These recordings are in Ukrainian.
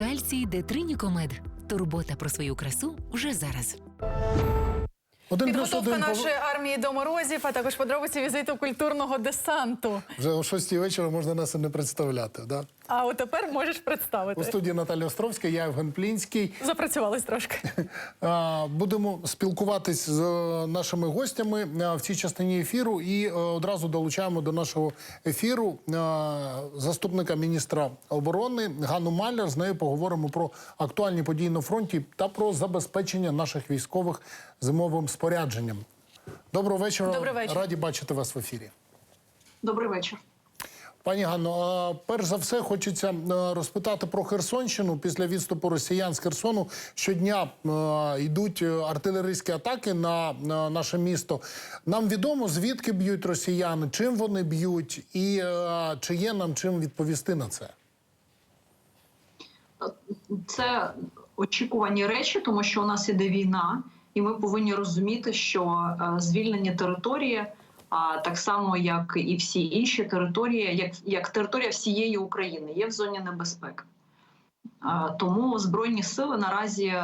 Кальцій Детринікомед. Турбота про свою красу вже зараз. Один Підготовка один нашої армії до морозів, а також подробиці візиту культурного десанту. вже о 6 вечора можна нас і не представляти. Да? А от тепер можеш У студії Наталя Островська, я Євген Плінський. Запрацювались трошки. Будемо спілкуватись з е, нашими гостями е, в цій частині ефіру і е, одразу долучаємо до нашого ефіру заступника міністра оборони Ганну Маляр. З нею поговоримо про актуальні події на фронті та про забезпечення наших військових зимовим спорядженням. Доброго вечора. Добрий вечір. Раді бачити вас в ефірі. Добрий вечір. Пані Ганно, перш за все хочеться е, розпитати про Херсонщину. Після відступу росіян з Херсону щодня е, йдуть е, артилерійські атаки на, на наше місто. Нам відомо, звідки б'ють росіяни, чим вони б'ють, і чи є нам чим відповісти на це. Це очікувані речі, тому що у нас іде війна, і ми повинні розуміти, що звільнені території, а так само як і всі інші території, як, як територія всієї України, є в зоні небезпеки. А, Тому збройні сили наразі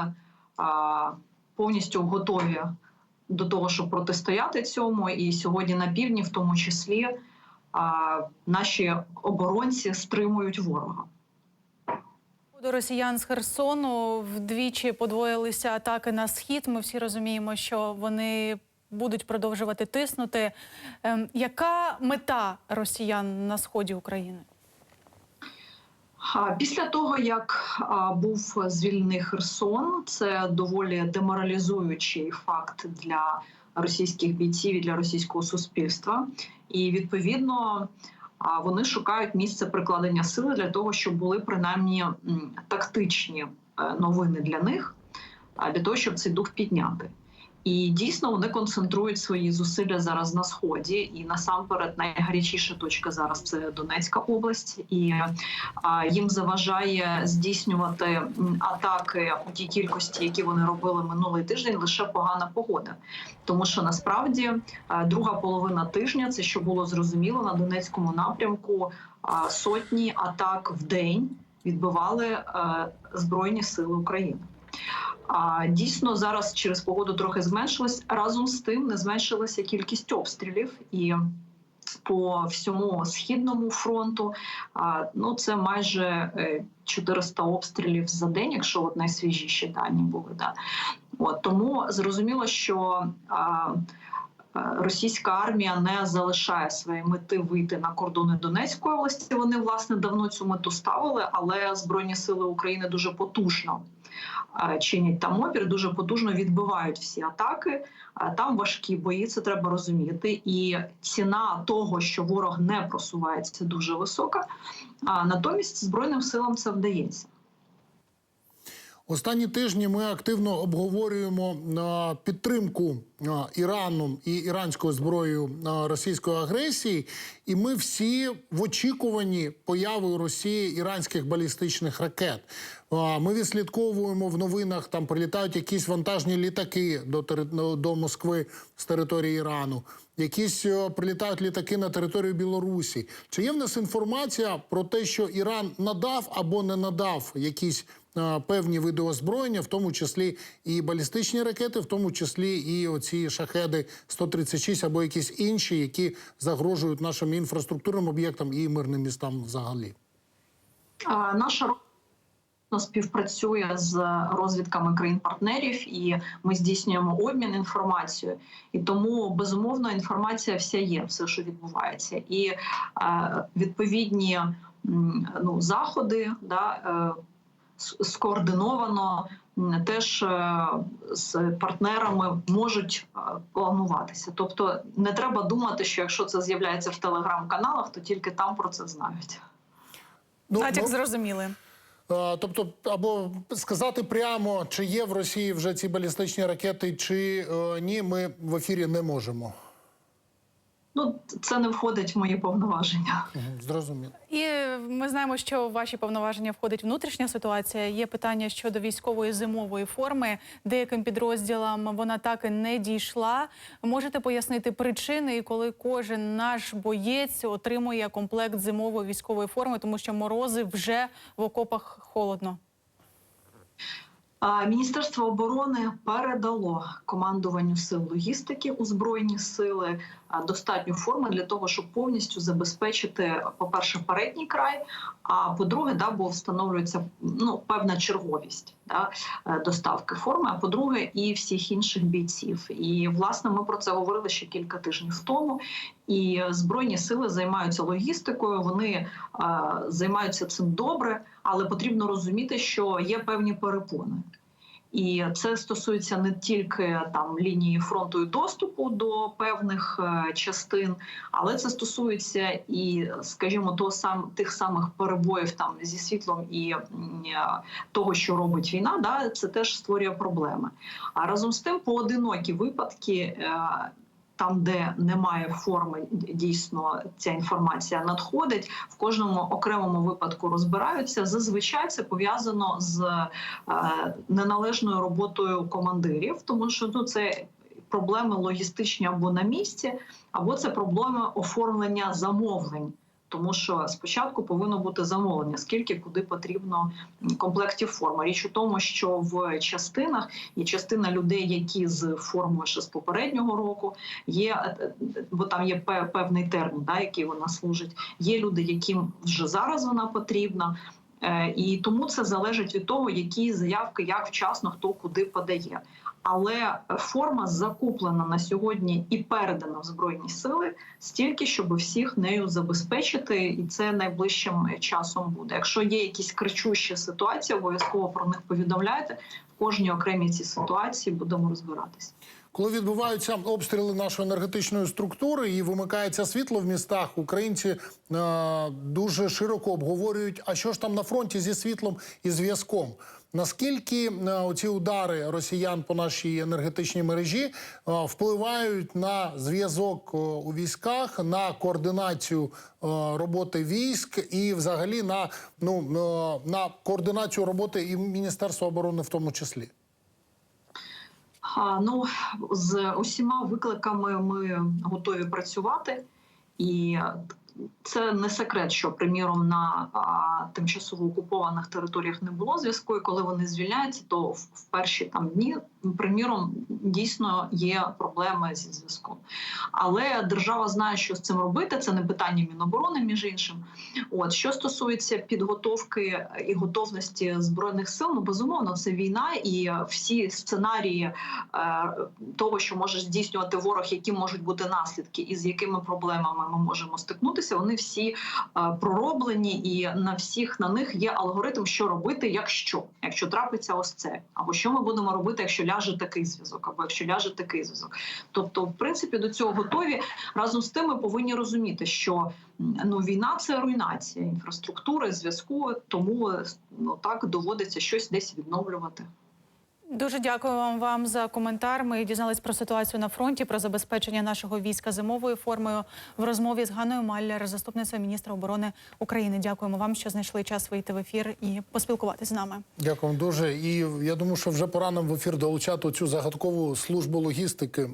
а, повністю готові до того, щоб протистояти цьому. І сьогодні на півдні, в тому числі, а, наші оборонці стримують ворога. До росіян з Херсону вдвічі подвоїлися атаки на схід. Ми всі розуміємо, що вони будуть продовжувати тиснути. Ем, яка мета росіян на сході України? Після того, як був звільнений Херсон, це доволі деморалізуючий факт для російських бійців і для російського суспільства. І відповідно вони шукають місце прикладення сили для того, щоб були принаймні тактичні е, новини для них, для того, щоб цей дух підняти. І дійсно вони концентрують свої зусилля зараз на сході. І насамперед найгарячіша точка зараз це Донецька область, і їм заважає здійснювати атаки у тій кількості, які вони робили минулий тиждень, лише погана погода. Тому що насправді друга половина тижня, це що було зрозуміло на Донецькому напрямку, сотні атак в день відбивали збройні сили України. А дійсно зараз через погоду трохи зменшилось. Разом з тим не зменшилася кількість обстрілів і. По всьому східному фронту ну це майже е, 400 обстрілів за день, якщо от найсвіжіші дані були. Да. От тому зрозуміло, що а, е, російська армія не залишає своєї мети вийти на кордони Донецької області. Вони власне давно цю мету ставили, але збройні сили України дуже потужно е, чинять там опір, дуже потужно відбивають всі атаки. Е, Там важкі бої, це треба розуміти. І ціна того, що ворог не просувається, дуже висока. А натомість збройним силам це вдається. Останні тижні ми активно обговорюємо підтримку Іраном і іранською зброєю російської агресії, і ми всі в очікуванні появи у Росії іранських балістичних ракет. Ми відслідковуємо в новинах, там прилітають якісь вантажні літаки до, ну, до Москви з території Ірану. Якісь е, прилітають літаки на територію Білорусі. Чи є в нас інформація про те, що Іран надав або не надав якісь певні види озброєння, в тому числі і балістичні ракети, в тому числі і оці шахеди 136 або якісь інші, які загрожують нашим інфраструктурним об'єктам і мирним містам взагалі? Наша робота співпрацює з розвідками країн-партнерів, і ми здійснюємо обмін інформацією. І тому безумовно інформація вся є, все, що відбувається, і е, відповідні ну, заходи да, е, скоординовано теж е, з партнерами можуть е, плануватися. Тобто не треба думати, що якщо це з'являється в телеграм-каналах, то тільки там про це знають. Ну, Натяк ну, зрозуміли. Е, Тобто, або сказати прямо, чи є в Росії вже ці балістичні ракети, чи е, ні, ми в ефірі не можемо. Ну, це не входить в мої повноваження. Зрозуміло. І ми знаємо, що в ваші повноваження входить внутрішня ситуація. Є питання щодо військової зимової форми. Деяким підрозділам вона так і не дійшла. Можете пояснити причини, і коли кожен наш боєць отримує комплект зимової військової форми, тому що морози вже в окопах холодно. Міністерство оборони передало командуванню сил логістики у збройні сили достатньо форми для того, щоб повністю забезпечити, по-перше, передній край. А по-друге, да, бо встановлюється ну певна черговість да, е, доставки форми. А по-друге, і всіх інших бійців. І власне ми про це говорили ще кілька тижнів тому. І збройні сили займаються логістикою. Вони е, займаються цим добре, але потрібно розуміти, що є певні перепони. І це стосується не тільки там лінії фронту і доступу до певних е, частин, але це стосується і, скажімо, того сам тих самих перебоїв там зі світлом і е, того, що робить війна, да це теж створює проблеми. А разом з тим, поодинокі випадки. Там, де немає форми, дійсно ця інформація надходить. В кожному окремому випадку розбираються. Зазвичай це пов'язано з е, неналежною роботою командирів, тому що ну це проблеми логістичні або на місці, або це проблеми оформлення замовлень. Тому що спочатку повинно бути замовлення, скільки куди потрібно комплектів форми. Річ у тому, що в частинах є частина людей, які з формою ще з попереднього року є, е, е, бо там є певний термін, да, який вона служить. Є люди, яким вже зараз вона потрібна. Е, І тому це залежить від того, які заявки, як вчасно хто куди подає. Але форма закуплена на сьогодні і передана в збройні сили стільки, щоб всіх нею забезпечити, і це найближчим часом буде. Якщо є якісь кричущі ситуації, обов'язково про них повідомляйте. В кожній окремій цій ситуації будемо розбиратися. Коли відбуваються обстріли нашої енергетичної структури і вимикається світло в містах, українці е, дуже широко обговорюють, а що ж там на фронті зі світлом і зв'язком. Наскільки е, оці удари росіян по нашій енергетичній мережі е, впливають на зв'язок е, у військах, на координацію роботи військ і, взагалі, на ну на координацію роботи і Міністерства оборони в тому числі? Ну з усіма викликами ми готові працювати, і це не секрет, що приміром на а, тимчасово окупованих територіях не було зв'язку. І коли вони звільняються, то в, в перші там дні, приміром, дійсно є проблеми зі зв'язком. Але держава знає, що з цим робити. Це не питання Міноборони, між іншим. От що стосується підготовки і готовності збройних сил, ну безумовно, це війна, і всі сценарії е, того, що може здійснювати ворог, які можуть бути наслідки, і з якими проблемами ми можемо стикнутися, вони всі е, пророблені, і на всіх на них є алгоритм, що робити, якщо якщо трапиться ось це, або що ми будемо робити, якщо ляже такий зв'язок, або якщо ляже такий зв'язок. Тобто, в принципі, до цього готові. Разом з тим, ми повинні розуміти, що ну війна це руйнація інфраструктури, зв'язку, тому ну так доводиться щось десь відновлювати. Дуже дякую вам, вам за коментар. Ми дізнались про ситуацію на фронті, про забезпечення нашого війська зимовою формою в розмові з Ганою Маллер, заступницею міністра оборони України. Дякуємо вам, що знайшли час вийти в ефір і поспілкуватися з нами. Дякую дуже. І я думаю, що вже пора нам в ефір долучати цю загадкову службу логістики.